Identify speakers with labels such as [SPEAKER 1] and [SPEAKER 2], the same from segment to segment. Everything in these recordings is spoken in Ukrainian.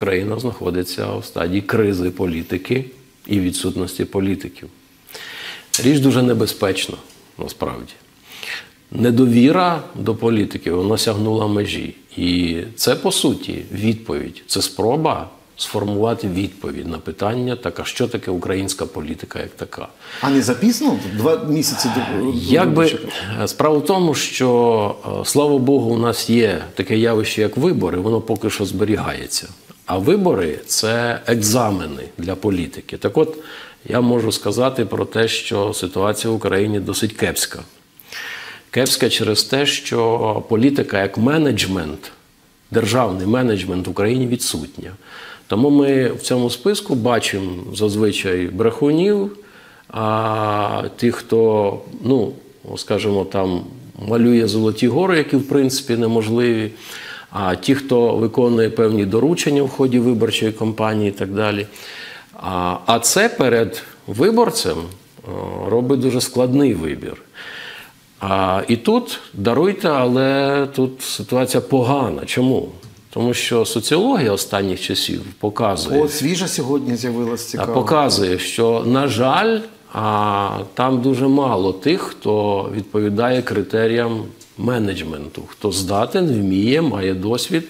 [SPEAKER 1] Країна знаходиться в стадії кризи політики і відсутності політиків. Річ дуже небезпечна насправді. Недовіра до політиків вона сягнула межі. І це по суті відповідь. Це спроба сформувати відповідь на питання, так а що таке українська політика як така.
[SPEAKER 2] А не запізно? Два місяці до
[SPEAKER 1] Якби справа в тому, що е, слава Богу, у нас є таке явище, як вибори, воно поки що зберігається. А вибори це екзамени для політики. Так от я можу сказати про те, що ситуація в Україні досить кепська. Кепська через те, що політика як менеджмент, державний менеджмент в Україні відсутня. Тому ми в цьому списку бачимо зазвичай брехунів, а тих, хто, ну, скажімо, там малює золоті гори, які в принципі неможливі. А ті, хто виконує певні доручення в ході виборчої кампанії і так далі. А це перед виборцем робить дуже складний вибір. А, І тут даруйте, але тут ситуація погана. Чому? Тому що соціологія останніх часів показує.
[SPEAKER 2] О, свіжа сьогодні з'явилася цікаво.
[SPEAKER 1] Показує, що, на жаль, а, там дуже мало тих, хто відповідає критеріям менеджменту, хто здатен, вміє, має досвід.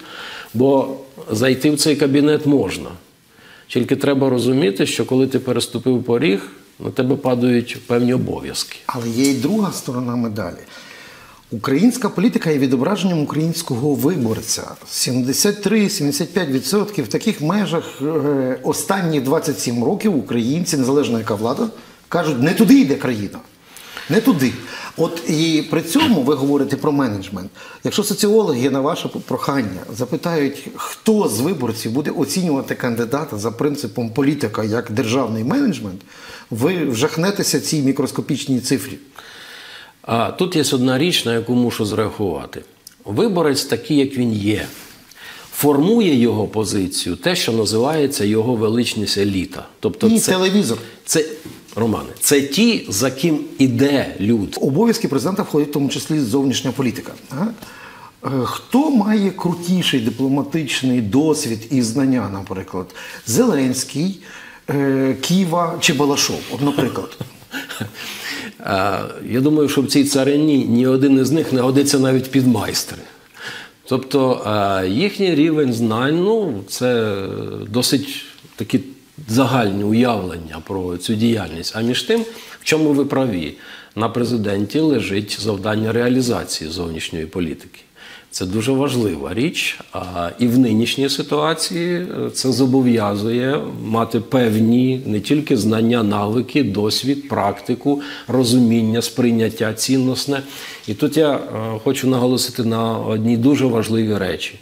[SPEAKER 1] Бо зайти в цей кабінет можна. Тільки треба розуміти, що коли ти переступив поріг, на тебе падають певні обов'язки.
[SPEAKER 2] Але є й друга сторона медалі. Українська політика є відображенням українського виборця. 73-75% в таких межах е, останні 27 років українці, незалежно яка влада, кажуть, не туди йде країна. Не туди. От і при цьому ви говорите про менеджмент. Якщо соціологи на ваше прохання запитають, хто з виборців буде оцінювати кандидата за принципом політика як державний менеджмент, ви вжахнетеся цій мікроскопічній цифрі.
[SPEAKER 1] А тут є одна річ, на яку мушу зреагувати. Виборець такий, як він є, формує його позицію, те, що називається його величність еліта.
[SPEAKER 2] Тобто, І це, телевізор.
[SPEAKER 1] Це Романе, це ті, за ким іде люд.
[SPEAKER 2] Обов'язки президента входять в тому числі зовнішня політика. Е, хто має крутіший дипломатичний досвід і знання, наприклад, Зеленський, е, Ківа чи Балашов? От, наприклад.
[SPEAKER 1] Я думаю, що в цій царині ні один із них не годиться навіть під майстри. Тобто їхній рівень знань ну, це досить такі загальні уявлення про цю діяльність. А між тим, в чому ви праві, на президенті лежить завдання реалізації зовнішньої політики. Це дуже важлива річ. А і в нинішній ситуації е, це зобов'язує мати певні не тільки знання, навики, досвід, практику, розуміння, сприйняття цінностне. І тут я е, хочу наголосити на одній дуже важливій речі.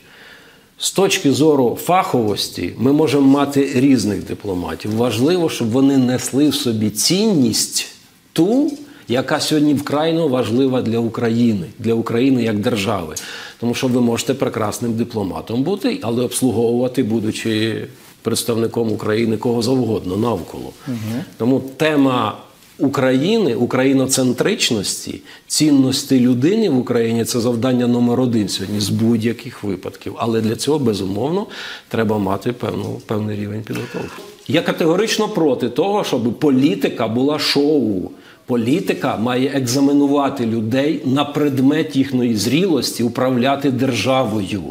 [SPEAKER 1] З точки зору фаховості ми можемо мати різних дипломатів. Важливо, щоб вони несли в собі цінність ту, яка сьогодні вкрайно важлива для України, для України як держави. Тому що ви можете прекрасним дипломатом бути, але обслуговувати, будучи представником України кого завгодно навколо. Угу. Тому тема України, україноцентричності, цінності людини в Україні це завдання номер один сьогодні з будь-яких випадків. Але для цього безумовно треба мати певну, певний рівень підготовки. Я категорично проти того, щоб політика була шоу. Політика має екзаменувати людей на предмет їхньої зрілості, управляти державою,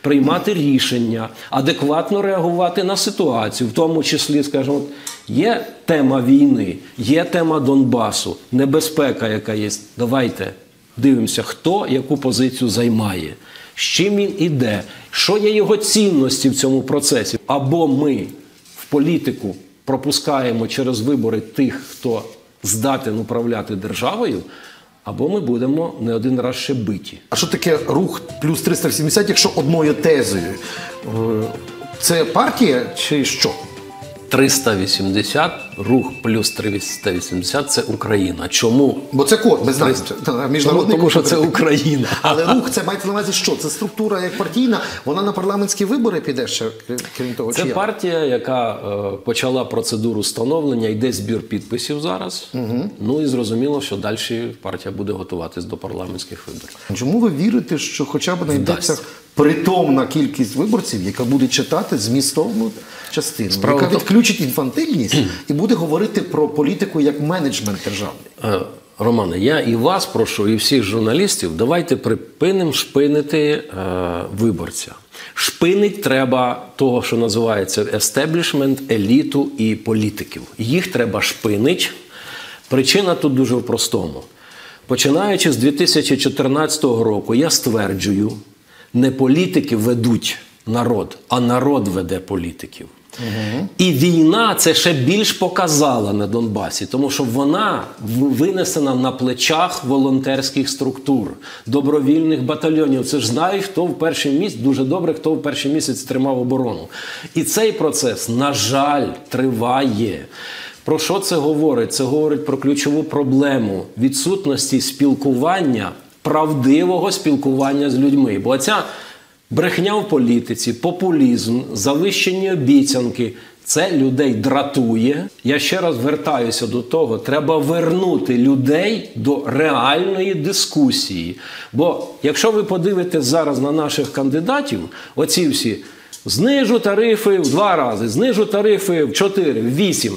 [SPEAKER 1] приймати рішення, адекватно реагувати на ситуацію, в тому числі, скажімо, є тема війни, є тема Донбасу, небезпека, яка є. Давайте дивимося, хто яку позицію займає, з чим він іде, що є його цінності в цьому процесі. Або ми політику пропускаємо через вибори тих, хто здатен управляти державою, або ми будемо не один раз ще биті.
[SPEAKER 2] А що таке рух плюс 370, якщо одною тезою? Е, це партія чи що?
[SPEAKER 1] 380, рух плюс 380 це Україна. Чому?
[SPEAKER 2] Бо це код, без нас.
[SPEAKER 1] Міжнародний Тому, що це Україна.
[SPEAKER 2] Але рух це мається на увазі що? Це структура як партійна, вона на парламентські вибори піде ще, крім того.
[SPEAKER 1] Це
[SPEAKER 2] чи
[SPEAKER 1] партія, яка е, почала процедуру становлення, йде збір підписів зараз. Угу. Ну і зрозуміло, що далі партія буде готуватись до парламентських виборів.
[SPEAKER 2] Чому ви вірите, що хоча б знайдеться притомна кількість виборців, яка буде читати змістовну частину,
[SPEAKER 1] Справа
[SPEAKER 2] яка відключить інфантильність і буде говорити про політику як менеджмент державний.
[SPEAKER 1] Е, Романе, я і вас прошу, і всіх журналістів, давайте припинимо шпинити е, виборця. Шпинить треба того, що називається естеблішмент, еліту і політиків. Їх треба шпинить. Причина тут дуже в простому. Починаючи з 2014 року, я стверджую, не політики ведуть народ, а народ веде політиків. І війна це ще більш показала на Донбасі, тому що вона винесена на плечах волонтерських структур, добровільних батальйонів. Це ж знають, хто в перший місяць, дуже добре, хто в перший місяць тримав оборону. І цей процес, на жаль, триває. Про що це говорить? Це говорить про ключову проблему відсутності спілкування, правдивого спілкування з людьми. Бо ця брехня в політиці, популізм, завищені обіцянки. Це людей дратує. Я ще раз вертаюся до того: треба вернути людей до реальної дискусії. Бо якщо ви подивитесь зараз на наших кандидатів, оці всі знижу тарифи в два рази, знижу тарифи в чотири, в вісім.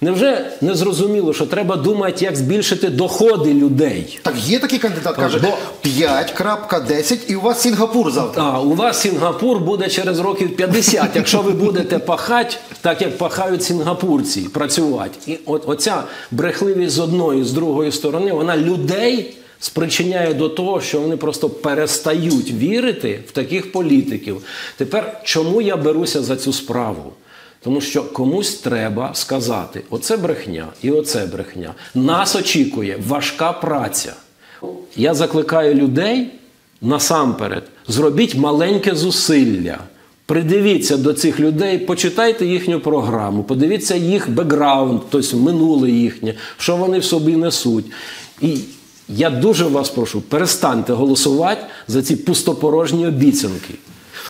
[SPEAKER 1] Невже не зрозуміло, що треба думати, як збільшити доходи людей?
[SPEAKER 2] Так є такий кандидат, каже
[SPEAKER 1] бо-
[SPEAKER 2] 5.10 і у вас Сінгапур завтра.
[SPEAKER 1] А у вас Сінгапур буде через років 50, якщо ви будете пахати, так як пахають сінгапурці, працювати. І от оця брехливість з одної, з другої сторони, вона людей спричиняє до того, що вони просто перестають вірити в таких політиків. Тепер чому я беруся за цю справу? Тому що комусь треба сказати: оце брехня і оце брехня. Нас очікує важка праця. Я закликаю людей насамперед, зробіть маленьке зусилля. Придивіться до цих людей, почитайте їхню програму, подивіться їх бекграунд, тобто минуле їхнє, що вони в собі несуть. І я дуже вас прошу, перестаньте голосувати за ці пустопорожні обіцянки.